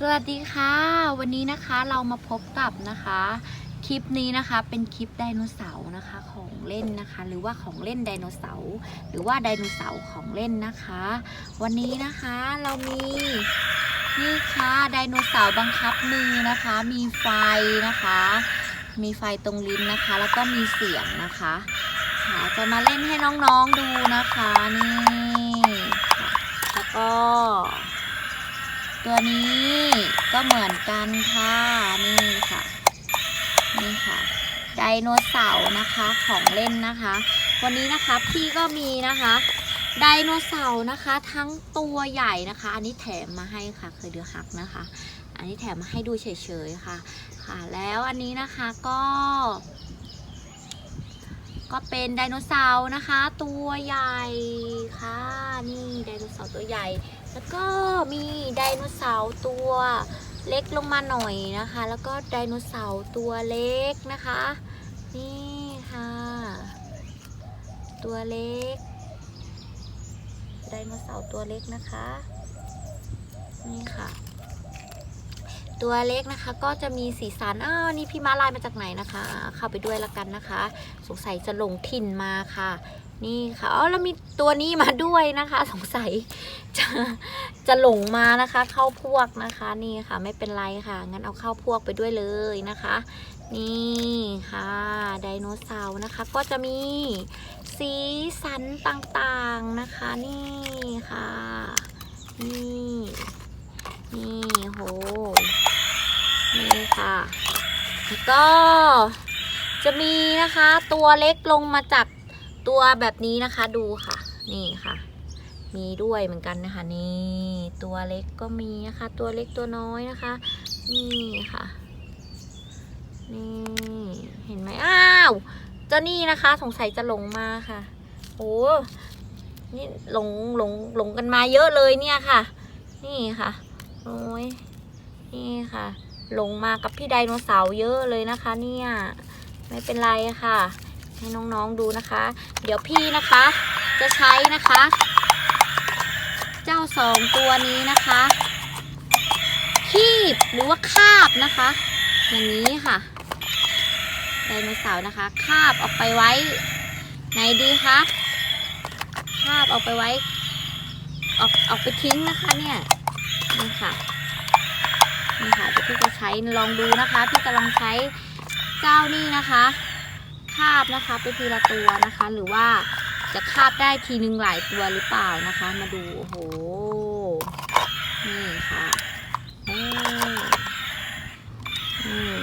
สวัสดีค่ะ วันนี้นะคะเรามาพบกับนะคะ คลิปนี้นะคะเป็นคลิปไดโนเสาร์นะคะของเล่นนะคะ หรือว่าของเล่นไดโนเสาร์หรือว่าไดโนเสาร์ของเล่นนะคะ วันนี้นะคะเรามีนี่ค่ะไดโนเสาร์บังคับมือนะคะ มีไฟนะคะ มีไฟตรงลิ้นนะคะ แล้วก็มีเสียงนะคะค่ะจะมาเล่นให้น้องๆดูนะคะนี่แล้วก็ ตัวนี้ก็เหมือนกันค่ะ นี่ค่ะ นี่ค่ะ ไดโนเสาร์นะคะของเล่นนะคะ วันนี้นะคะพี่ก็มีนะคะไดโนเสาร์นะคะ ทั้งตัวใหญ่นะคะ อันนี้แถมมาให้ค่ะเคยเดือหักนะคะ อันนี้แถมมาให้ดูเฉยๆค่ะ ค่ะ แล้วอันนี้นะคะก็ ก็เป็นไดโนเสาร์นะคะ ตัวใหญ่ค่ะ นี่ไดโนเสาร์ตัวใหญ่ แล้วก็มีไดโนเสาร์ตัวเล็กลงมาหน่อยนะคะ แล้วก็ไดโนเสาร์ตัวเล็กนะคะ นี่ค่ะ ตัวเล็ก ไดโนเสาร์ตัวเล็กนะคะ นี่ค่ะ ตัวเล็กนะคะก็จะมีสีสันอ้าวนี่พี่ม้าลายมาจากไหนนะคะ เข้าไปด้วยละกันนะคะ สงสัยจะหลงถิ่นมาค่ะ นี่ค่ะอ๋อแล้วมีตัวนี้มาด้วยนะคะ สงสัยจะจะหลงมานะคะ เข้าพวกนะคะนี่ค่ะไม่เป็นไรค่ะ งั้นเอาเข้าพวกไปด้วยเลยนะคะ นี่ค่ะไดโนเสาร์นะคะ ก็จะมีสีสันต่างๆนะคะ นี่ค่ะนี่นี่โหนี่ค่ะแล้วก็จะมีนะคะตัวเล็กลงมาจาก ตัวแบบนี้นะคะดูค่ะ นี่ค่ะ มีด้วยเหมือนกันนะคะ นี่ตัวเล็กก็มีนะคะ ตัวเล็กตัวน้อยนะคะ นี่ค่ะ นี่เห็นไหมอ้าวเจ้านี่นะคะ สงสัยจะหลงมาค่ะโอ้นี่หลงหลงหลงกันมาเยอะเลยเนี่ยค่ะ นี่ค่ะโอ้ยนี่ค่ะ หลงมากับพี่ไดโนเสาร์เยอะเลยนะคะ เนี่ย ไม่เป็นไรค่ะ ให้น้องๆดูนะคะ เดี๋ยวพี่นะคะ จะใช้นะคะ เจ้าสองตัวนี้นะคะคีบหรือว่าคาบนะคะ อย่างนี้ค่ะไดโนเสาร์นะคะ คาบออกไปไว้ไหนดีคะคาบออกไปไว้ออกออกไปทิ้งนะคะเนี่ยนี่ค่ะนี่ค่ะพี่จะใช้ลองดูนะคะ พี่จะลองใช้เจ้านี่นะคะ คาบนะคะไปทีละตัวนะคะ หรือว่าจะคาบได้ทีนึงหลายตัวหรือเปล่านะคะ มาดูโอ้โหนี่ค่ะอ้นี่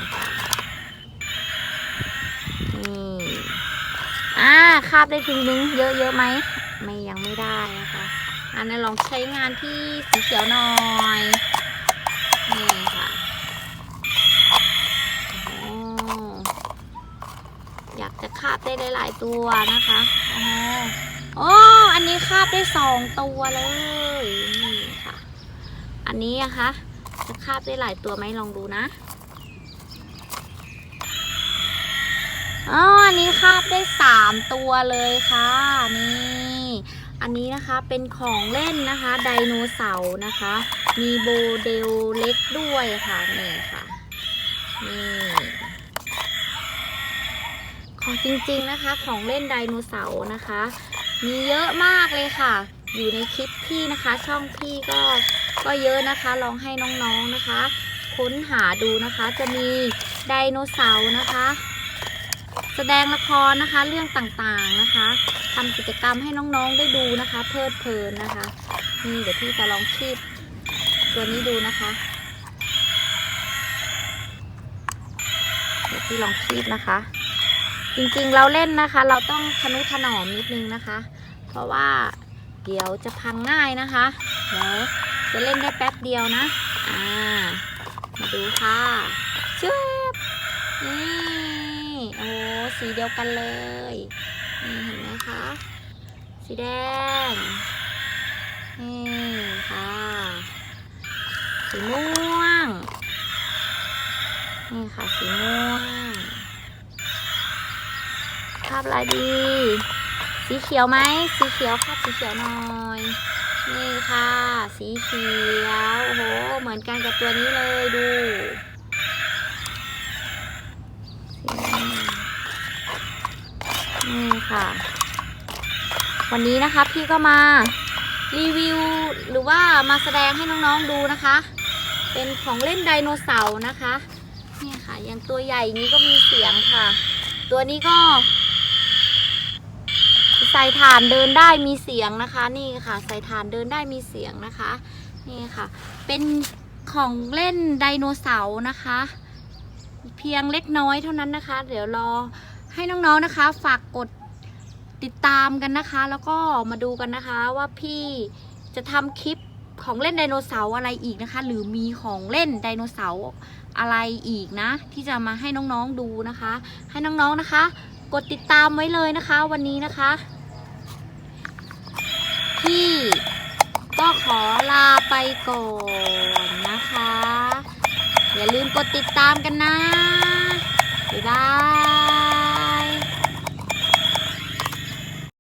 นี่อ่าคาบได้ทีนึงเยอะเยอะไหมไม่ยังไม่ได้นะคะอันนั้นลองใช้งานที่สีเขียวหน่อยนี่ค่ะโอ้อยากจะคาบ ได้หลายๆตัวนะคะโอ้โอ้อันนี้คาบได้สองตัวเลยนี่ค่ะ อันนี้อะคะจะคาบได้หลายตัวไหมลองดูนะอ๋ออันนี้คาบได้สามตัวเลยค่ะนี่อันนี้นะคะเป็นของเล่นนะคะไดโนเสาร์นะคะ มีโมเดลเล็กด้วยค่ะนี่ค่ะนี่ ของจริงๆนะคะ ของเล่นไดโนเสาร์นะคะ มีเยอะมากเลยค่ะ อยู่ในคลิปพี่นะคะ ช่องพี่ก็ก็เยอะนะคะ ลองให้น้องๆนะคะ ค้นหาดูนะคะ จะมีไดโนเสาร์นะคะ แสดงละครนะคะ เรื่องต่างๆนะคะทำกิจกรรมให้น้องๆได้ดูนะคะ เพลิดเพลินนะคะ นี่เดี๋ยวพี่จะลองคีบตัวนี้ดูนะคะ เดี๋ยวพี่ลองคีบนะคะ จริงๆเราเล่นนะคะ เราต้องทนุถนอมนิดนึงนะคะ เพราะว่าเดี๋ยวจะพังง่ายนะคะเดี๋ยวจะเล่นได้แป๊บเดียวนะอ่ามาดูค่ะชึบนี่โอ้สีเดียวกันเลยนี่เห็นไหมคะสีแดงนี่ค่ะสีม่วงนี่ค่ะสีม่วงาพอะไรดี สีเขียวไหม สีเขียวภาพสีเขียวหน่อย นี่ค่ะ สีเขียว โอ้โห เหมือนอนกันกับตัวนี้เลยดูนี่ค่ะ วันนี้นะคะพี่ก็มารีวิวหรือว่ามาแสดงให้น้องๆดูนะคะ เป็นของเล่นไดโนเสาร์นะคะนี่ค่ะ อย่างตัวใหญ่นี้ก็มีเสียงค่ะ ตัวนี้ก็ ใส่ฐานเดินได้มีเสียงนะคะ นี่ค่ะ ใส่ฐานเดินได้มีเสียงนะคะ นี่ค่ะ เป็นของเล่นไดโนเสาร์นะคะ เพียงเล็กน้อยเท่านั้นนะคะ เดี๋ยวรอให้น้องๆนะคะ ฝากกดติดตามกันนะคะ แล้วก็มาดูกันนะคะว่าพี่จะทำคลิปของเล่นไดโนเสาร์อะไรอีกนะคะ หรือมีของเล่นไดโนเสาร์อะไรอีกนะ ที่จะมาให้น้องๆดูนะคะ ให้น้องๆนะคะ กดติดตามไว้เลยนะคะ วันนี้นะคะ ที่ ก็ขอลาไปก่อนนะคะ อย่าลืมกดติดตามกันนะ บ๊ายบาย